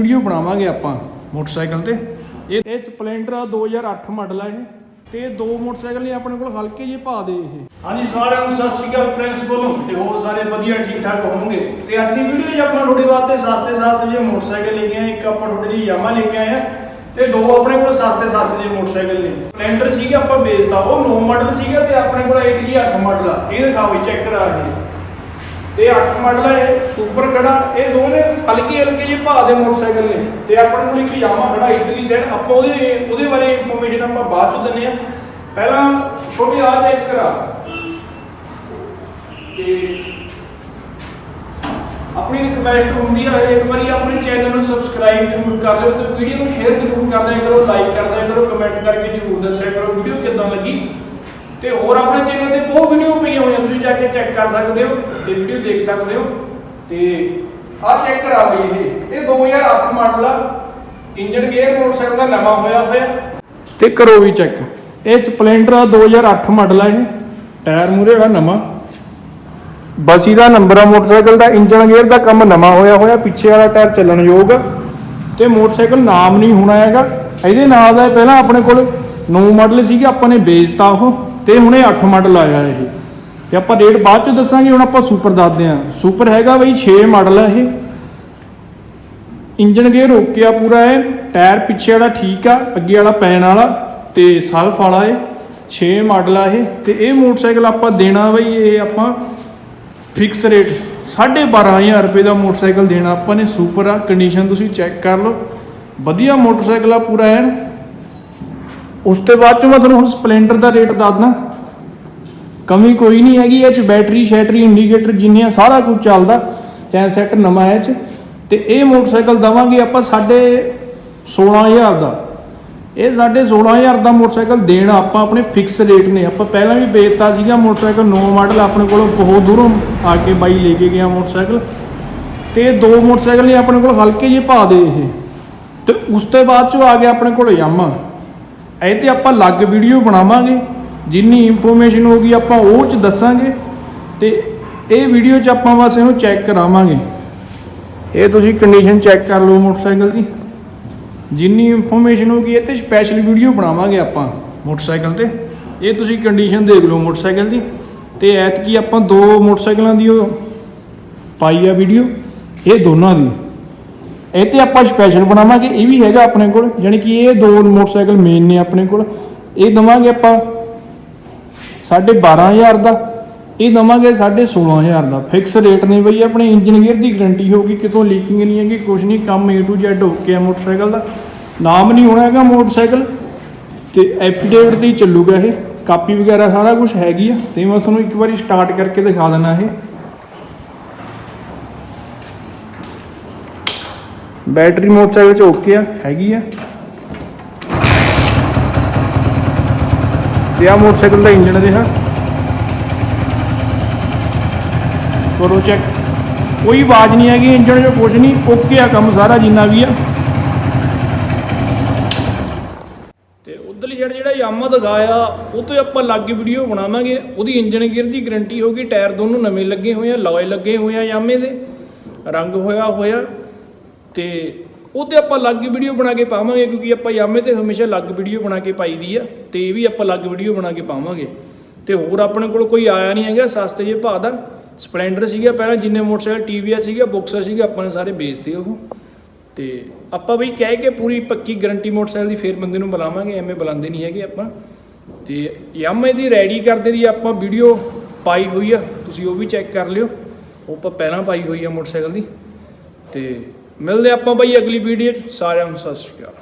Video ਬਣਾਵਾਂਗੇ ਆਪਾਂ motorcycle ਤੇ। ਇਹ ਇਹ ਸਪਲੈਂਡਰ 2008 ਮਾਡਲ ਆ ਇਹ। ਤੇ ਇਹ ਦੋ ਮੋਟਰਸਾਈਕਲ ਨੇ ਆਪਣੇ ਕੋਲ ਹਲਕੇ ਜਿਹੇ ਭਾਅ ਦੇ ਇਹ। ਹਾਂਜੀ, ਸਾਰਿਆਂ ਨੂੰ ਸਤਿ ਸ਼੍ਰੀ ਅਕਾਲ ਪ੍ਰਿੰਸੀਪਲ ਤੇ ਹੋਰ ਸਾਰੇ ਵਧੀਆ ਠੀਕ ਠਾਕ ਹੋਣਗੇ ਤੇ ਅੱਜ ਦੀ ਵੀਡੀਓ 'ਚ ਆਪਾਂ ਤੁਹਾਡੇ ਵਾਸਤੇ ਸਸਤੇ ਸਸਤੇ ਜਿਹੇ ਮੋਟਰਸਾਈਕਲ ਲੈ ਕੇ ਆਏ ਇੱਕ ਆਪਾਂ ਤੁਹਾਡੇ ਲਈ ਯਾਮਾ ਲੈ ਕੇ ਆਏ ਆ। ਤੇ ਦੋ ਆਪਣੇ ਕੋਲ ਸਸਤੇ ਸਸਤੇ ਜਿਹੇ ਮੋਟਰਸਾਈਕਲ ਨੇ। ਸਪਲੈਂਡਰ ਸੀਗਾ ਆਪਾਂ ਵੇਚਦਾ ਉਹ 9 ਮਾਡਲ ਸੀਗਾ ਤੇ ਆਪਣੇ ਕੋਲ ਇੱਕ ਜੀ 8 ਮਾਡਲ ਆ। ਇਹ ਦਿਖਾਓ ਜੀ ਚੈੱਕ ਕਰਾ ਕੇ। ਤੇ 8 ਮਾਡਲ ਹੈ ਸੁਪਰ ਖੜਾ, ਇਹ ਦੋਨੇ ਹਲਕੇ ਹਲਕੇ ਜਿਹੇ ਭਾਅ ਦੇ ਮੋਟਰਸਾਈਕਲ ਨੇ। ਤੇ ਆਪਣੇ ਕੋਲ ਇੱਕ ਯਾਮਾ ਖੜਾ, ਇਟਲੀ ਸਾਈਡ ਆਪਾਂ ਉਹਦੇ ਉਹਦੇ ਬਾਰੇ ਇਨਫੋਰਮੇਸ਼ਨ ਆਪਾਂ ਬਾਅਦ ਚ ਦਿੰਨੇ ਆ ਪਹਿਲਾਂ ਛੋਟੀ ਆ ਚੈੱਕ ਕਰਾ। ਤੇ ਆਪਣੀ ਰਿਕਵੈਸਟ ਹੁੰਦੀ ਹੈ ਇੱਕ ਵਾਰੀ ਆਪਣੇ ਚੈਨਲ ਨੂੰ ਸਬਸਕ੍ਰਾਈਬ ਜ਼ਰੂਰ ਕਰ ਲਿਓ ਤੇ ਵੀਡੀਓ ਨੂੰ ਸ਼ੇਅਰ ਜ਼ਰੂਰ ਕਰ ਕਰੋ ਲਾਈਕ ਕਰ ਕਰੋ ਕਮੈਂਟ ਕਰਕੇ ਜ਼ਰੂਰ ਦੱਸਿਆ ਕਰੋ ਵੀਡੀਓ ਕਿੱਦਾਂ ਲੱਗੀ ਤੇ ਹੋਰ ਆਪਣੇ ਚੈਨਲ ਤੇ ਬਹੁਤ ਵੀਡੀਓ ਪਈਆਂ ਹੋਈਆਂ, ਤੁਸੀਂ ਜਾ ਕੇ ਚੈੱਕ ਕਰ ਸਕਦੇ ਹੋ ਤੇ ਵੀਡੀਓ ਦੇਖ ਸਕਦੇ ਹੋ। ਤੇ ਆਹ ਚੈੱਕ ਕਰਾ ਬਈ ਇਹ। ਇਹ 2008 ਮਾਡਲ ਆ। ਇੰਜਨ ਗੇਅਰ ਮੋਟਰਸਾਈਕਲ ਦਾ ਨਵਾਂ ਹੋਇਆ ਹੋਇਆ। ਤੇ ਕਰੋ ਵੀ ਚੈੱਕ ਇਹ ਸਪਲੈਂਡਰ 2008 ਮਾਡਲ ਆ ਇਹ। ਟਾਇਰ ਮੂਰੇ ਹੈਗਾ ਨਵਾਂ। ਬਸੀ ਦਾ ਨੰਬਰ ਆ ਮੋਟਰਸਾਈਕਲ ਦਾ। ਇੰਜਨ ਗੇਅਰ ਦਾ ਕੰਮ ਨਵਾਂ ਹੋਇਆ ਹੋਇਆ। ਪਿੱਛੇ ਵਾਲਾ ਟਾਇਰ ਚੱਲਣ ਯੋਗ ਆ। ਤੇ ਮੋਟਰਸਾਈਕਲ ਨਾਮ ਨਹੀਂ ਹੋਣਾ ਹੈਗਾ। ਇਹਦੇ ਨਾਲ ਦਾ ਪਹਿਲਾਂ ਆਪਣੇ ਕੋਲ ਨੋ ਮਾਡਲ ਸੀਗੇ, ਆਪਾਂ ਨੇ ਵੇਚਤਾ ਉਹ। ਤੇ ਹੁਣੇ 8 ਮਾਡਲ ਆਇਆ ਇਹ। ਤੇ ਆਪਾਂ ਰੇਟ ਬਾਅਦ ਚ ਦੱਸਾਂਗੇ, ਹੁਣ ਆਪਾਂ ਸੁਪਰ ਦੱਸਦੇ ਆਂ ਸੁਪਰ ਹੈਗਾ ਬਈ 6 ਮਾਡਲ ਆ ਇਹ। ਇੰਜਨ ਗੇਅਰ ਓਕੇ ਆ ਪੂਰਾ ਹੈ ਟਾਇਰ ਪਿੱਛੇ ਵਾਲਾ ਠੀਕ ਆ, ਅੱਗੇ ਵਾਲਾ ਪੈਣ ਵਾਲਾ ਤੇ ਸਲਫ ਵਾਲਾ ਹੈ 6 ਮਾਡਲ ਆ ਇਹ। ਤੇ ਇਹ ਮੋਟਰਸਾਈਕਲ ਆਪਾਂ ਦੇਣਾ ਬਈ ਇਹ ਆਪਾਂ ਫਿਕਸ ਰੇਟ 12500 ਰੁਪਏ ਦਾ ਮੋਟਰਸਾਈਕਲ ਦੇਣਾ ਆਪਾਂ ਨੇ। ਸੁਪਰ ਆ। ਕੰਡੀਸ਼ਨ ਤੁਸੀਂ ਚੈੱਕ ਕਰ ਲਓ। ਵਧੀਆ ਮੋਟਰਸਾਈਕਲ ਆ ਪੂਰਾ ਐਨ ਉਸ ਤੋਂ ਬਾਅਦ ਚ ਮੈਂ ਤੁਹਾਨੂੰ ਹੁਣ ਸਪਲੈਂਡਰ ਦਾ ਰੇਟ ਦੱਸਦਾ। ਕਮੀ ਕੋਈ ਨਹੀਂ ਹੈਗੀ, ਇਹ ਚ ਬੈਟਰੀ, ਸ਼ੈਟਰੀ, ਇੰਡੀਕੇਟਰ ਜਿੰਨੀਆਂ ਸਾਰਾ ਕੁਝ ਚੱਲਦਾ, ਚੈਨ ਸੈੱਟ ਨਵਾਂ ਹੈ ਇਹ ਚ। ਤੇ ਇਹ ਮੋਟਰਸਾਈਕਲ ਦਵਾਂਗੇ ਆਪਾਂ ਸਾਡੇ 16000 ਦਾ। ਇਹ ਸਾਡੇ 16000 ਦਾ ਮੋਟਰਸਾਈਕਲ ਦੇਣਾ ਆਪਾਂ ਆਪਣੇ ਫਿਕਸ ਰੇਟ ਨੇ। ਆਪਾਂ ਪਹਿਲਾਂ ਵੀ ਵੇਚਤਾ ਸੀਗਾ ਮੋਟਰਸਾਈਕਲ 9 ਮਾਡਲ ਆਪਣੇ ਕੋਲੋਂ ਬਹੁਤ ਦੂਰੋਂ ਆ ਕੇ ਬਾਈ ਲੈ ਕੇ ਗਿਆ ਮੋਟਰਸਾਈਕਲ। ਤੇ ਇਹ ਦੋ ਮੋਟਰਸਾਈਕਲ ਨੇ ਆਪਣੇ ਕੋਲ ਹਲਕੇ ਜਿਹੇ ਭਾਅ ਦੇ ਇਹ। ਤੇ ਉਸ ਤੋਂ ਬਾਅਦ ਚੋਂ ਆ ਗਿਆ ਆਪਣੇ ਕੋਲ ਯਾਮਾ। ਇਹ ਤੇ ਆਪਾਂ ਅਲੱਗ ਵੀਡੀਓ ਬਣਾਵਾਂਗੇ, ਜਿੰਨੀ ਇਨਫੋਰਮੇਸ਼ਨ ਹੋਗੀ ਆਪਾਂ ਉਹ ਚ ਦੱਸਾਂਗੇ ਤੇ ਇਹ ਵੀਡੀਓ ਚ ਆਪਾਂ ਬਸ ਇਹਨੂੰ ਚੈੱਕ ਕਰਾਵਾਂਗੇ। ਇਹ ਤੁਸੀਂ ਕੰਡੀਸ਼ਨ ਚੈੱਕ ਕਰ ਲਓ ਮੋਟਰਸਾਈਕਲ ਦੀ। ਜਿੰਨੀ ਇਨਫੋਰਮੇਸ਼ਨ ਹੋਗੀ ਇਹ ਤੇ ਸਪੈਸ਼ਲ ਵੀਡੀਓ ਬਣਾਵਾਂਗੇ ਆਪਾਂ ਮੋਟਰਸਾਈਕਲ ਤੇ। ਇਹ ਤੁਸੀਂ ਕੰਡੀਸ਼ਨ ਦੇਖ ਲਓ ਮੋਟਰਸਾਈਕਲ ਦੀ। ਤੇ ਐਤਕੀ ਆਪਾਂ ਦੋ ਮੋਟਰਸਾਈਕਲਾਂ ਦੀ ਉਹ ਪਾਈ ਆ ਵੀਡੀਓ ਇਹ ਦੋਨਾਂ ਦੀ। ਇਹ ਤੇ ਆਪਾਂ ਸਪੈਸ਼ਲ ਬਣਾਵਾਂਗੇ, ਇਹ ਵੀ ਹੈਗਾ ਆਪਣੇ ਕੋਲ ਯਾਨੀ ਕਿ ਇਹ ਦੋ ਮੋਟਰਸਾਈਕਲ ਮੇਨ ਨੇ ਆਪਣੇ ਕੋਲ। ਇਹ ਦਵਾਂਗੇ ਆਪਾਂ 12500 ਦਾ, ਇਹ ਦਵਾਂਗੇ 16000 ਦਾ। ਫਿਕਸ ਰੇਟ ਨੇ ਬਈ, ਆਪਣੇ ਇੰਜਨ ਗੇਅਰ ਦੀ ਗਾਰੰਟੀ ਹੋਊਗੀ, ਕਿਤੋਂ ਲੀਕਿੰਗ ਨਹੀਂ ਹੈਗੀ ਕੁਝ ਨਹੀਂ, ਕੰਮ A to Z ਓਕੇ ਆ ਮੋਟਰਸਾਈਕਲ ਦਾ। ਨਾਮ ਨਹੀਂ ਹੋਣਾ ਹੈਗਾ ਮੋਟਰਸਾਈਕਲ ਤੇ ਐਫੀਡੇਵਿਟ ਤੇ ਹੀ ਚੱਲੂਗਾ ਇਹ। ਕਾਪੀ ਵਗੈਰਾ ਸਾਰਾ ਕੁਝ ਹੈਗੀ ਆ, ਤੇ ਮੈਂ ਤੁਹਾਨੂੰ ਇੱਕ ਵਾਰੀ ਸਟਾਰਟ ਕਰਕੇ ਦਿਖਾ ਦਿੰਦਾ ਇਹ। ਬੈਟਰੀ ਮੋਟਰਸਾਈਕਲ ਚ ਓਕੇ ਆ, ਹੈਗੀ ਆ। ਤੇ ਆ ਮੋਟਰਸਾਈਕਲ ਦਾ ਇੰਜਨ ਦੇਖਾ ਕਰੋ ਚੈੱਕ। ਕੋਈ ਆਵਾਜ਼ ਨਹੀਂ ਹੈਗੀ ਇੰਜਨ 'ਚ ਕੁਝ ਨਹੀਂ, ਓਕੇ ਆ ਕੰਮ ਸਾਰਾ ਜਿੰਨਾ ਵੀ ਆ। ਤੇ ਉਧਰਲੀ ਸਾਈਡ ਜਿਹੜਾ ਯਾਮਾ ਦਿਖਾਇਆ ਉਹ ਤੋਂ ਆਪਾਂ ਅਲੱਗ ਵੀਡੀਓ ਬਣਾਵਾਂਗੇ। ਉਹਦੀ ਇੰਜਨ ਗੇਅਰ ਦੀ ਗਾਰੰਟੀ ਹੋਗੀ ਟਾਇਰ ਦੋਨੋਂ ਨਵੇਂ ਲੱਗੇ ਹੋਏ ਆ, ਲੋਏ ਲੱਗੇ ਹੋਏ ਆ ਯਾਮੇ ਦੇ। ਰੰਗ ਹੋਇਆ ਹੋਇਆ ਤੇ ਉਹ ਤੇ ਆਪਾਂ ਅਲੱਗ ਵੀਡੀਓ ਬਣਾ ਕੇ ਪਾਵਾਂਗੇ, ਕਿਉਂਕਿ ਆਪਾਂ ਯਾਮੇ ਤੇ ਹਮੇਸ਼ਾ ਅਲੱਗ ਵੀਡੀਓ ਬਣਾ ਕੇ ਪਾਈ ਦੀ ਆ, ਤੇ ਇਹ ਵੀ ਆਪਾਂ ਅਲੱਗ ਵੀਡੀਓ ਬਣਾ ਕੇ ਪਾਵਾਂਗੇ। ਤੇ ਹੋਰ ਆਪਣੇ ਕੋਲ ਕੋਈ ਆਇਆ ਨਹੀਂ ਹੈਗਾ, ਸਸਤੇ ਜੇ ਭਾਅ ਦਾ। ਸਪਲੈਂਡਰ ਸੀਗਾ ਪਹਿਲਾਂ, ਜਿੰਨੇ ਮੋਟਰਸਾਈਕਲ ਟੀਵੀਐਸ ਸੀਗਾ ਬੁਕਸਰ ਸੀਗਾ, ਆਪਾਂ ਨੇ ਸਾਰੇ ਵੇਚਤੇ ਉਹ। ਤੇ ਆਪਾਂ ਬਈ ਕਹਿ ਕੇ ਪੂਰੀ ਪੱਕੀ ਗਾਰੰਟੀ ਮੋਟਰਸਾਈਕਲ ਦੀ ਫੇਰ ਬੰਦੇ ਨੂੰ ਬੁਲਾਵਾਂਗੇ, ਐਵੇਂ ਬੁਲਾਉਂਦੇ ਨਹੀਂ ਹੈਗੇ ਆਪਾਂ। ਤੇ ਯਾਮੇ ਦੀ ਰੈਡੀ ਕਰਦੇ ਦੀ ਆਪਾਂ ਵੀਡੀਓ ਪਾਈ ਹੋਈ ਆ, ਤੁਸੀਂ ਉਹ ਵੀ ਚੈੱਕ ਕਰ ਲਿਓ। ਉਹ ਆਪਾਂ ਪਹਿਲਾਂ ਪਾਈ ਹੋਈ ਆ ਮੋਟਰਸਾਈਕਲ ਦੀ। ਤੇ ਮਿਲਦੇ ਆਪਾਂ ਬਈ ਅਗਲੀ ਵੀਡੀਓ 'ਚ। ਸਾਰਿਆਂ ਨੂੰ ਸਤਿ ਸ਼੍ਰੀ ਅਕਾਲ।